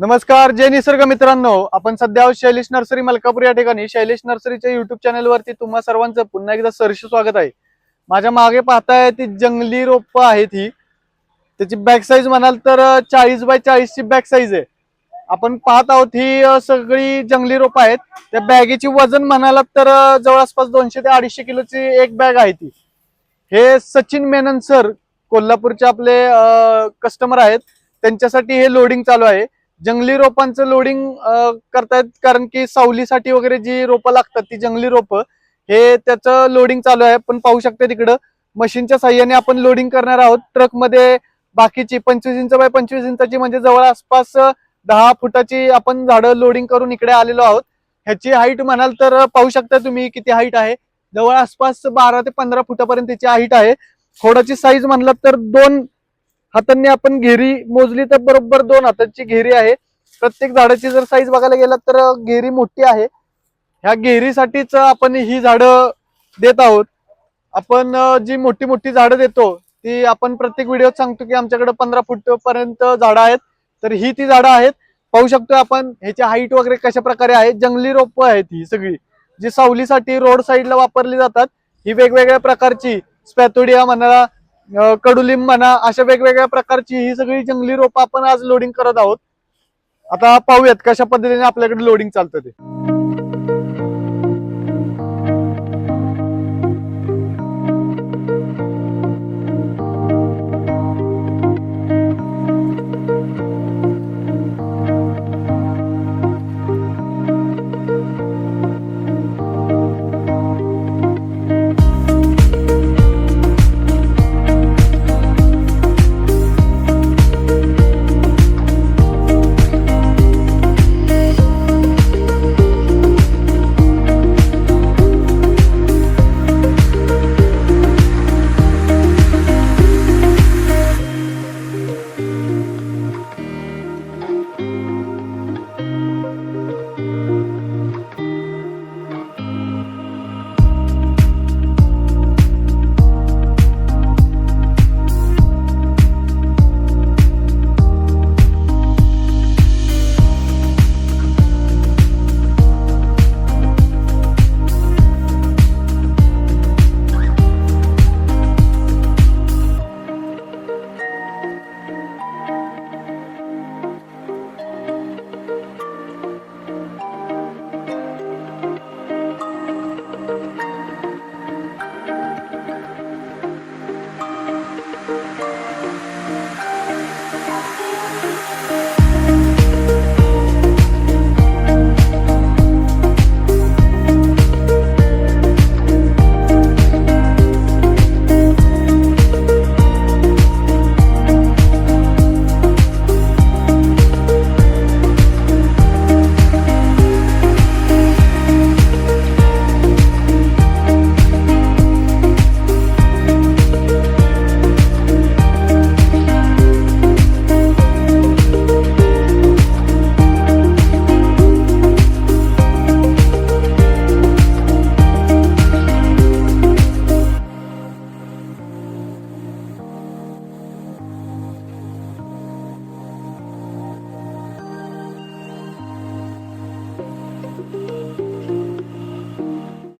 नमस्कार जय निसर्ग मित्रांनो. आपण सध्या शैलेश नर्सरी मलकापूर या ठिकाणी. शैलेश नर्सरीच्या युट्यूब चॅनलवरती तुम्हा सर्वांचं पुन्हा एकदा सरशी स्वागत आहे. माझ्या मागे पाहताय ती जंगली रोप आहेत ही. त्याची बॅक साईज म्हणाल तर चाळीस बाय चाळीसची बॅक साईज आहे. आपण पाहत आहोत ही सगळी जंगली रोप आहेत. त्या बॅगेची वजन म्हणालात तर जवळपास दोनशे ते अडीचशे किलोची एक बॅग आहे ती. हे सचिन मेनन सर कोल्हापूरचे आपले कस्टमर आहेत. त्यांच्यासाठी हे लोडिंग चालू आहे. जंगली रोपांचं लोडिंग करतायत. कारण की सावलीसाठी वगैरे जी रोपं लागतात ती जंगली रोपं हे त्याचं लोडिंग चालू आहे. पण पाहू शकता तिकडं मशीनच्या साह्याने आपण लोडिंग करणार आहोत. ट्रकमध्ये बाकीची पंचवीस इंच बाय पंचवीस इंचाची म्हणजे जवळ आसपास दहा फुटाची आपण झाडं लोडिंग करून इकडे आलेलो आहोत. ह्याची हाईट म्हणाल तर पाहू शकता तुम्ही किती हाईट आहे. जवळ आसपास बारा ते पंधरा फुटापर्यंत त्याची हाईट आहे. खोडाची साईज म्हणलात तर दोन हातांनी आपण घेरी मोजली तर बरोबर दोन हाताची घेरी आहे. प्रत्येक झाडाची जर साईज बघायला गेला तर घेरी मोठी आहे. ह्या घेरीसाठीच आपण ही झाडं देत आहोत. आपण जी मोठी मोठी झाडं देतो ती आपण प्रत्येक व्हिडिओत सांगतो की आमच्याकडे पंधरा फूट पर्यंत झाडं आहेत. तर ही ती झाडं आहेत. पाहू शकतो आपण ह्याची हाईट वगैरे कशा प्रकारे आहे. जंगली रोपं आहेत ही सगळी जी सावलीसाठी रोड साईडला वापरली जातात. ही वेगवेगळ्या प्रकारची स्पॅथोडिया म्हणा कडुलिंब म्हणा अशा वेगवेगळ्या प्रकारची ही सगळी जंगली रोपं आपण आज लोडिंग करत आहोत. आता पाहूयात कशा पद्धतीने आपल्याकडे लोडिंग चालतं ते.